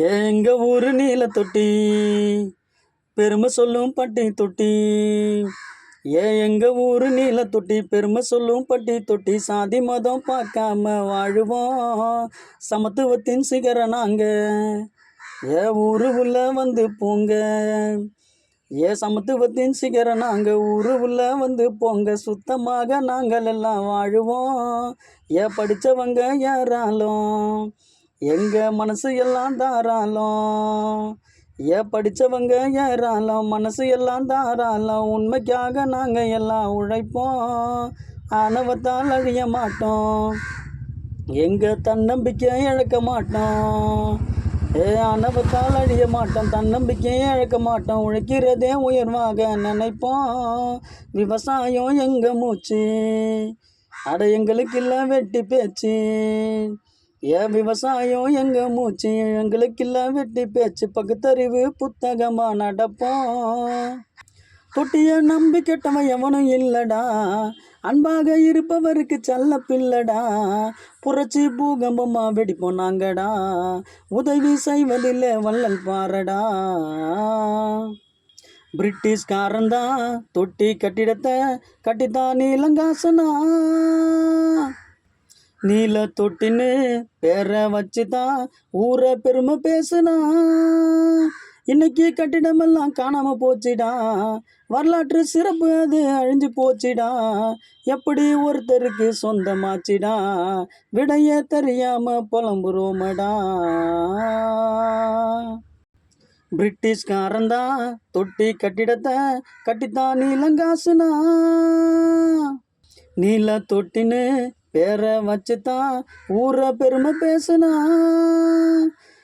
எங்க ஊரு நீல தொட்டி? பெருமை சொல்லும் பட்டி தொட்டி. ஏ எங்க ஊரு நீல தொட்டி? பெருமை சொல்லும் பட்டி தொட்டி. சாதி மதம் பார்க்காம வாழுவோம். சமத்துவத்தின் சிகரம் நாங்க. ஏ ஊரு உள்ள வந்து போங்க. ஏ சமத்துவத்தின் சிகரம் நாங்க. ஊரு உள்ள வந்து போங்க. சுத்தமாக நாங்கள் எல்லாம் வாழுவோம். ஏ படித்தவங்க யாராலும். எங்கள் மனசு எல்லாம் தாராளம்? ஏ படித்தவங்க யாராலும் மனசு எல்லாம் தாராளம். உண்மைக்காக நாங்கள் எல்லாம் உழைப்போம். ஆணவத்தால் அழிய மாட்டோம். எங்கள் தன்னம்பிக்கை இழக்க மாட்டோம். ஏ ஆணவத்தால் அழிய மாட்டோம். தன்னம்பிக்கையை இழக்க மாட்டோம். உழைக்கிறதே உயர்வாக நினைப்போம். விவசாயம் எங்கள் மூச்சு? அட எங்களுக்கு இல்லை வெட்டி பேச்சு. ஏன் விவசாயம் எங்க மூச்சு எங்களுக்கு இல்லை வெட்டி பேச்சு பகுத்தறிவு புத்தகமா நடப்போம் தொட்டிய நம்பி கெட்டவன் எவனும் இல்லடா. அன்பாக இருப்பவருக்கு செல்ல பிள்ளடா புரட்சி பூகம்பமா வெடிப்போம் நாங்கடா. உதவி செய்வதில் வள்ளல் பாரடா. பிரிட்டிஷ்காரன்தான் தொட்டி கட்டிடத்தை கட்டித்தான் நீலங்காசனா நீல தொட்டின்னு பேரை வச்சுதான் ஊரை பெருமை பேசுனா. இன்னைக்கு கட்டிடமெல்லாம் காணாம போச்சுடா. வரலாற்று சிறப்பு அது அழிஞ்சு போச்சுடா. எப்படி ஒருத்தருக்கு சொந்தமாச்சுடா. விடைய தெரியாம புலம்புறோமடா. பிரிட்டிஷ்காரன்தான் தொட்டி கட்டிடத்தை கட்டித்தான் நீலங்காசுனா. நீல தொட்டின்னு பேரை வச்சுத்தான் ஊரை பெருமை பேசுனா.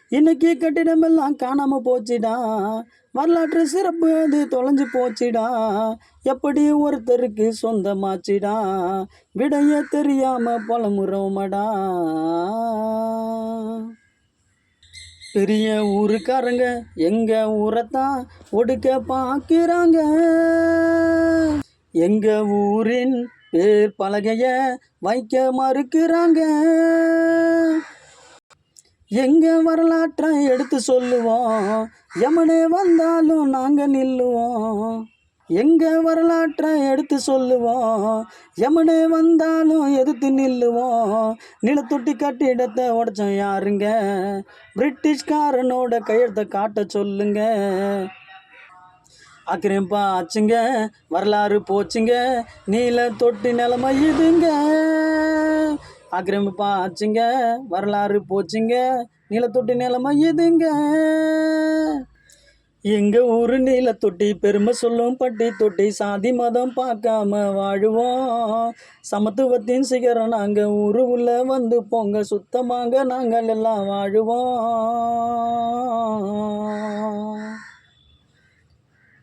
இன்னைக்கு கட்டிடமெல்லாம் காணாம போச்சுடா. வரலாற்று சிறப்பு அது தொலைஞ்சு போச்சுடா. எப்படி ஒருத்தருக்கு சொந்தமாச்சுடா. விடைய தெரியாம புலமுறோமடா பெரிய ஊருக்காரங்க எங்க ஊரைத்தான் ஒடுக்க பார்க்கிறாங்க எங்க ஊரின் பேர் பலகைய வைக்க மறுக்கிறாங்க. எங்க வரலாற்றை எடுத்து சொல்லுவோம்? எமனே வந்தாலும் நாங்க நில்லுவோம். எங்க வரலாற்றை எடுத்து சொல்லுவோம்? எமனே வந்தாலும் எதிர்த்து நில்லுவோம். நிலத்தொட்டி கட்டிடத்தை உடச்சோம் யாருங்க? பிரிட்டிஷ்காரனோட கையெழுத்தை காட்ட சொல்லுங்க. அக்கிரம்பா ஆச்சுங்க. வரலாறு போச்சுங்க. நீல தொட்டி நிலமை இதுங்க. ஆக்கிரமிப்பா ஆச்சுங்க. வரலாறு போச்சுங்க. நீலத்தொட்டி நிலமை இதுங்க. எங்கள் ஊரு நீல தொட்டி பெருமை சொல்லும் பட்டி தொட்டி. சாதி மதம் பார்க்காம வாழுவோம். சமத்துவத்தின் சிகரம் நாங்கள் ஊரு உள்ள வந்து போங்க. சுத்தமாக நாங்கள் எல்லாம் வாழுவோம்.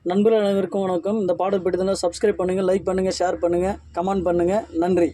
நண்பர்கள் அனைவருக்கும் வணக்கம். இந்த பாடல் பிடித்தனா சப்ஸ்கிரைப் பண்ணுங்கள் லைக் பண்ணுங்கள் ஷேர் பண்ணுங்கள் கமெண்ட் பண்ணுங்கள் நன்றி.